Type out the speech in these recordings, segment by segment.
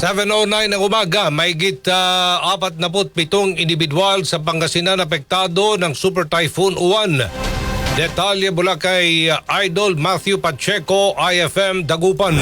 7.09 ng umaga, may git uh, 47 individual sa Pangasinan apektado ng Super Typhoon Uwan. Detalye mula kay uh, Idol Matthew Pacheco, IFM Dagupan.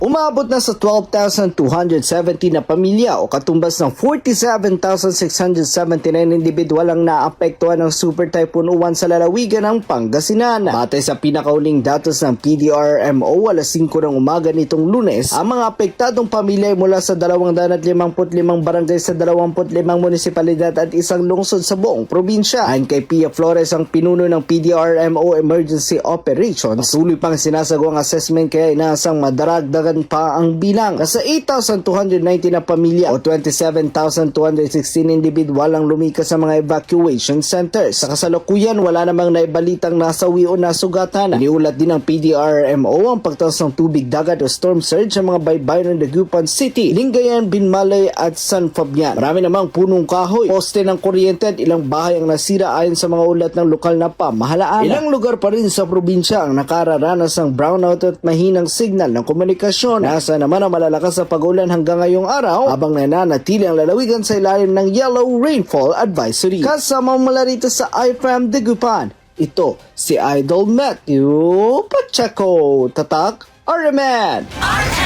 Umabot na sa 12,270 na pamilya o katumbas ng 47,679 individual ang naapektuhan ng Super Typhoon Uwan sa lalawigan ng Pangasinan. Batay sa pinakauling datos ng PDRMO alas 5 ng umaga nitong lunes, ang mga apektadong pamilya ay mula sa 255 barangay sa 25 munisipalidad at isang lungsod sa buong probinsya. Ayon kay Pia Flores ang pinuno ng PDRMO Emergency Operations, patuloy pang sinasagawang assessment kaya inaasang madaragdagan pa ang bilang. Nasa 8,290 na pamilya o 27,216 individual ang lumikas sa mga evacuation centers. Sa kasalukuyan, wala namang naibalitang nasawi o nasugatan. Iniulat din ng PDRMO ang pagtaas ng tubig dagat o storm surge sa mga baybayin ng Dagupan City, Lingayen, Binmalay at San Fabian. Marami namang punong kahoy, poste ng kuryente at ilang bahay ang nasira ayon sa mga ulat ng lokal na pamahalaan. Ilang lugar pa rin sa probinsya ang nakararanas ng brownout at mahinang signal ng komunikasyon. Nasa naman ang malalakas sa pag-ulan hanggang ngayong araw habang nananatili ang lalawigan sa ilalim ng Yellow Rainfall Advisory. Kasama mula rito sa IFM Dagupan, ito si Idol Matthew Pacheco. Tatak, RMN! RMN Network News.